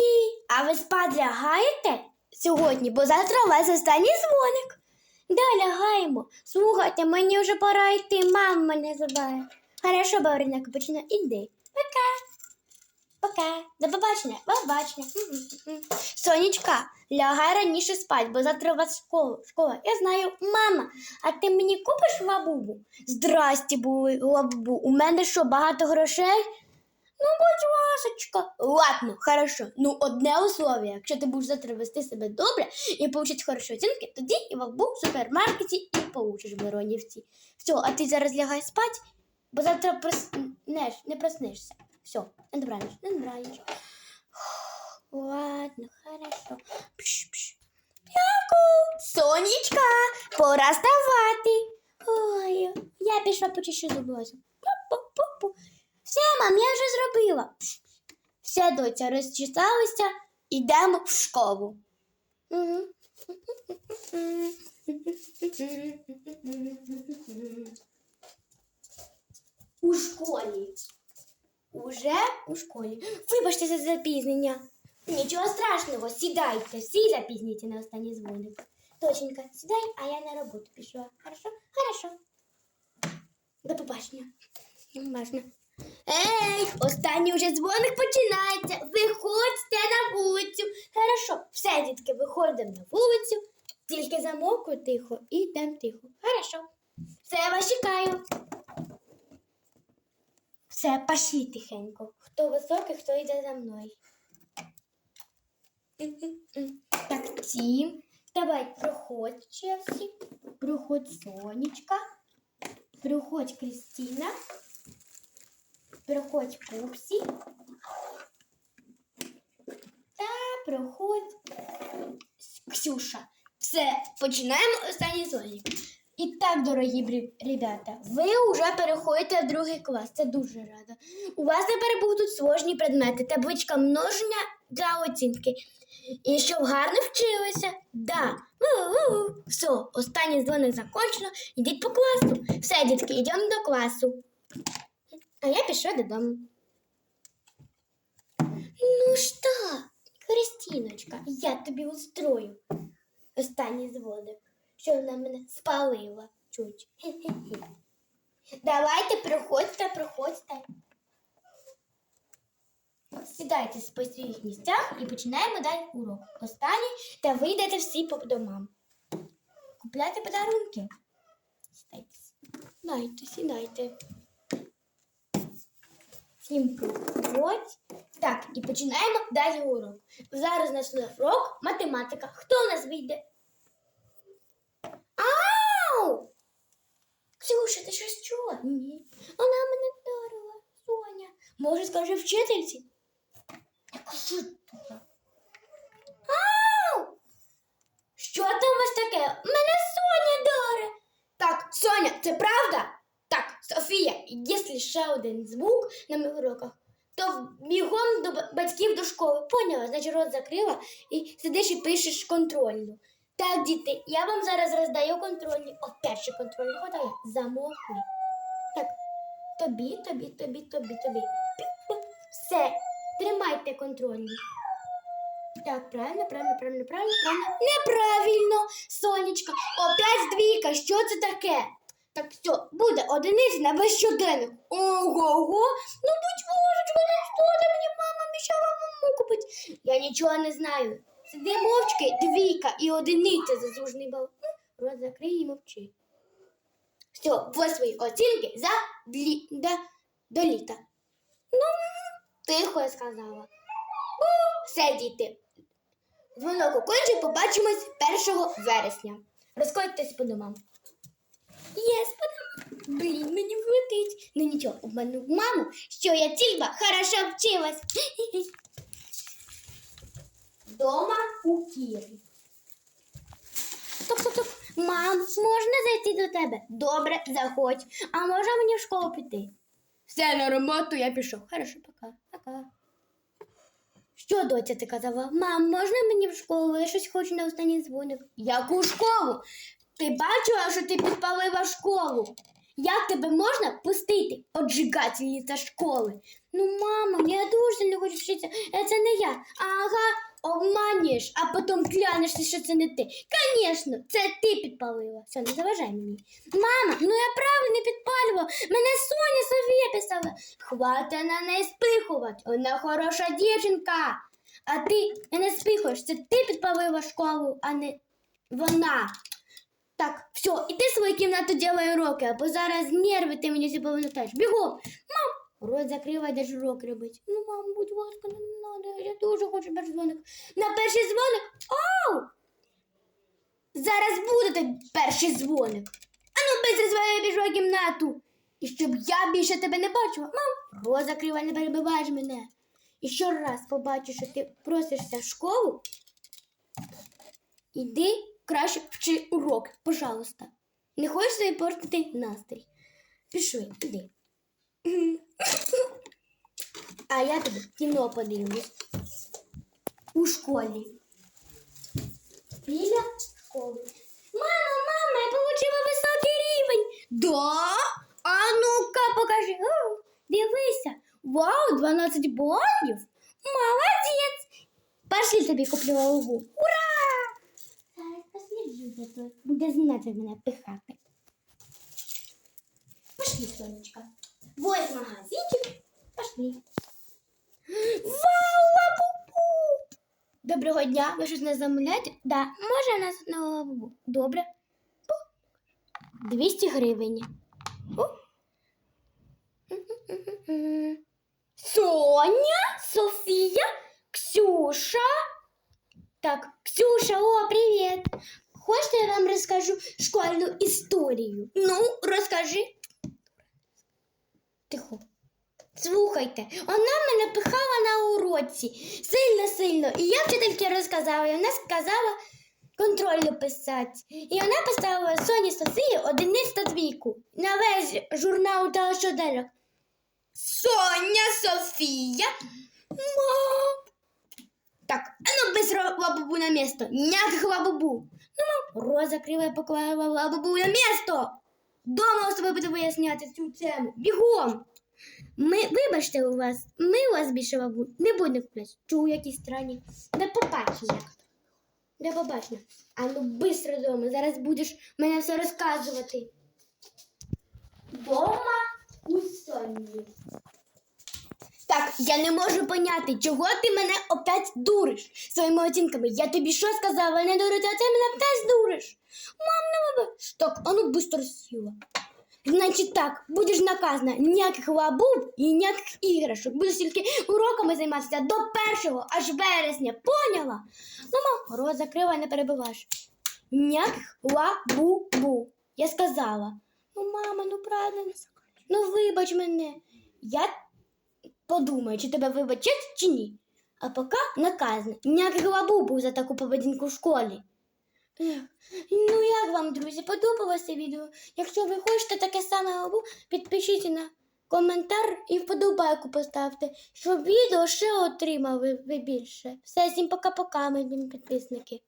Сонечки, а ви спать лягаєте сьогодні, бо завтра у вас останній дзвоник. Да, лягаємо. Слухайте, мені вже пора йти, мама мене забає. Хорошо, Баврина Капучино, іди. Пока. Пока. До побачення. Побачення. Сонечка, лягай раніше спать, бо завтра у вас школа. школа. Я знаю, мама, а ти мені купиш лабубу? Здрасті лабубу. У мене що, багато грошей? Ну, будь ласочка. Ладно, хорошо. Ну, одне условие. Якщо ти будеш завтра вести себе добре і получиш хороші оцінки, тоді і лабу в супермаркеті і получиш в Миронівці. Все, а ти зараз лягай спать, бо завтра проснеш, не проснешся. Все, не добраніч, не добраніч. Ладно, хорошо. Пш, пш. Яку? Сонечка, пора вставати. Ой, я пішла почищу. Пу-пу-пу-пу. Мам, я вже зробила. Все, доця, розчиталися, йдемо в школу. У школі. Уже у школі. Вибачте за запізнення. Нічого страшного, сідайте, всі запізніться на останній дзвоник. Точенька, сідай, а я на роботу пішла. Хорошо? Хорошо. До побачення. Можна. Ей, останній вже дзвоник починається. Виходьте на вулицю. Хорошо, все, дітки, виходимо на вулицю. Тільки замовку тихо і йдемо тихо. Хорошо. Все, я вас чекаю. Все, пошли тихенько. Хто високий, хто йде за мною. Так, ці. Давай, проходь, Челсі. Проходь Сонечка. Проходь Кристина. Проходь Пупсі. Та проходь Ксюша. Все, починаємо останній зоні. І так, дорогі ребята, ви вже переходите в другий клас. Це дуже рада. У вас тепер будуть сложні предмети, табличка множення для оцінки. І щоб гарно вчилися. Да. У-у-у. Все, останній дзвоник закончено. Йдіть по класу. Все, дітки, йдемо до класу. А я пішла додому. Ну що, Христіночка, я тобі устрою останній дзвоник, що вона мене спалила чуть. Давайте, проходьте, проходьте. Сідайте по своїх місцях і починаємо далі урок. Останній, та ви йдете всі по домам. Купляйте подарунки. Сідайте. Сідайте, сідайте. Всім. Так, і починаємо далі урок. Зараз у нас урок математика. Хто у нас вийде? Ау! Ксюша, ти щось чула? Ні. Вона мене вдарила, Соня. Може, скажи вчительці? Ау! Що там у вас таке? Мене Соня даре. Так, Соня, це правда? Софія, якщо ще один звук на моїх уроках, то бігом до батьків до школи. Поняла, значить рот закрила і сидиш і пишеш контрольну. Так, діти, я вам зараз роздаю контрольні. О, перші контрольні хватає. Замовкни. Так, тобі, тобі, тобі, тобі, тобі. Все, тримайте контрольні. Так, правильно, правильно, правильно, правильно, правильно. Неправильно, сонечка. Опять двійка. Що це таке? Так, все, буде одиниця на весь щоденник. Ого-го. Ну, будь божечко, ну що ти мені мама мішала маму купити? Я нічого не знаю. Сиди мовчки, двійка і одиниця заслужений бал. Ну, Рот закрий і мовчи. Все, ось свої оцінки за длі... до, до літа. Ну, тихо я сказала. О, все, діти. Дзвонок окончив, побачимось 1 вересня. Розходьтесь по домам. Є, сподобалось. Блін, мені влетить. Ну нічого, обманув маму, що я тільки хорошо вчилась. Дома у стоп, стоп. Мам, можна зайти до тебе? Добре, заходь. А можна мені в школу піти? Все на роботу, я пішов. Хорошо, пока. Пока. Що, доця, ти казала? Мам, можна мені в школу? Я щось хочу на останній дзвоник. Яку школу? Ти бачила, що ти підпалила школу? Як тебе можна пустити, отжигательниця школи? Ну, мама, я дуже сильно хочу вчитися. Е, Це не я. Ага, обманюєш, а потім клянешся, що це не ти. Звісно, це ти підпалила. Все, не заважай мені. Мама, ну я правда не підпалювала. Мене Соня Софія писала. Хвата на неї спихувати. Вона хороша дівчинка. А ти мене спихуєш. Це ти підпалила школу, а не вона. Так, все, іди в свою кімнату делай уроки, або зараз нерви ти мені повилетаєш. Бігом! Мам! Рот закривай, де ж урок робить. Ну, мам, будь ласка, не надо. Я дуже хочу перший дзвоник. На перший дзвоник? Оу! Зараз буде перший дзвоник. Ану, быстро своєю біжу в кімнату. І щоб я більше тебе не бачила. Мам, рот закривай, не перебиваєш мене. І ще раз побачу, що ти просишся в школу, Іди краще вчи урок, пожалуйста. Не хочеш собі портити настрій. Пішли, іди. А я тобі кіно подивлюсь. У школі. Біля школи. Мама, мама, я отримала високий рівень. Да? А ну-ка, покажи. О, дивися. Вау, 12 балів. Молодець. Пошли тобі куплю лугу. Ура! Буде знати мене пихати. Пошли, сонечка. Ось магазинчик. Пошли. Вау, лабубу! Доброго дня. Ви щось не замовляєте? Да. Може нас на лабубу? Добре. Пу. 200 гривень. О. М-м-м-м. Соня, Софія, Ксюша. Так, Ксюша, о, привіт! Хочете, я вам розкажу школьну історію? Ну, розкажи. Тихо. Слухайте, вона мене пихала на уроці сильно-сильно. І я вчительці розказала, і вона сказала контрольно писати. І вона поставила Соні Софії одиниць та двійку на весь журнал та щоденник. Соня Софія. Мам. Так, а ну быстро лабубу на место. Ніяких лабубу. Ну, мам, роза криво поклала лабубу на место. Дома з тобою буду виясняти цю тему. Бігом. Ми, вибачте у вас, ми у вас більше лабу не будемо купляти. Чу, які странні. До побачення. До побачення. А ну быстро дома, зараз будеш мене все розказувати. Дома у Соні. Так, я не можу поняти, чого ти мене опять дуриш своїми оцінками. Я тобі що сказала, не дурити, а ти мене опять дуриш. Мам, не вибач. Так, а ну быстро сіла. Значить так, будеш наказана ніяких лабуб і ніяких іграшок. Будеш тільки уроками займатися до першого аж вересня. Поняла? Ну, мам, рот закрила, не перебиваш. Ніяких лабубу. Я сказала. Ну, мама, ну правильно. Ну вибач мене. Я подумаю, чи тебе вибачать, чи ні. А поки наказано. Ніяких лабубу за таку поведінку в школі. Ну як вам, друзі, подобалося відео? Якщо ви хочете таке саме лабу, підпишіться на коментар і вподобайку поставте, щоб відео ще отримали ви більше. Все, всім пока-пока, мої підписники.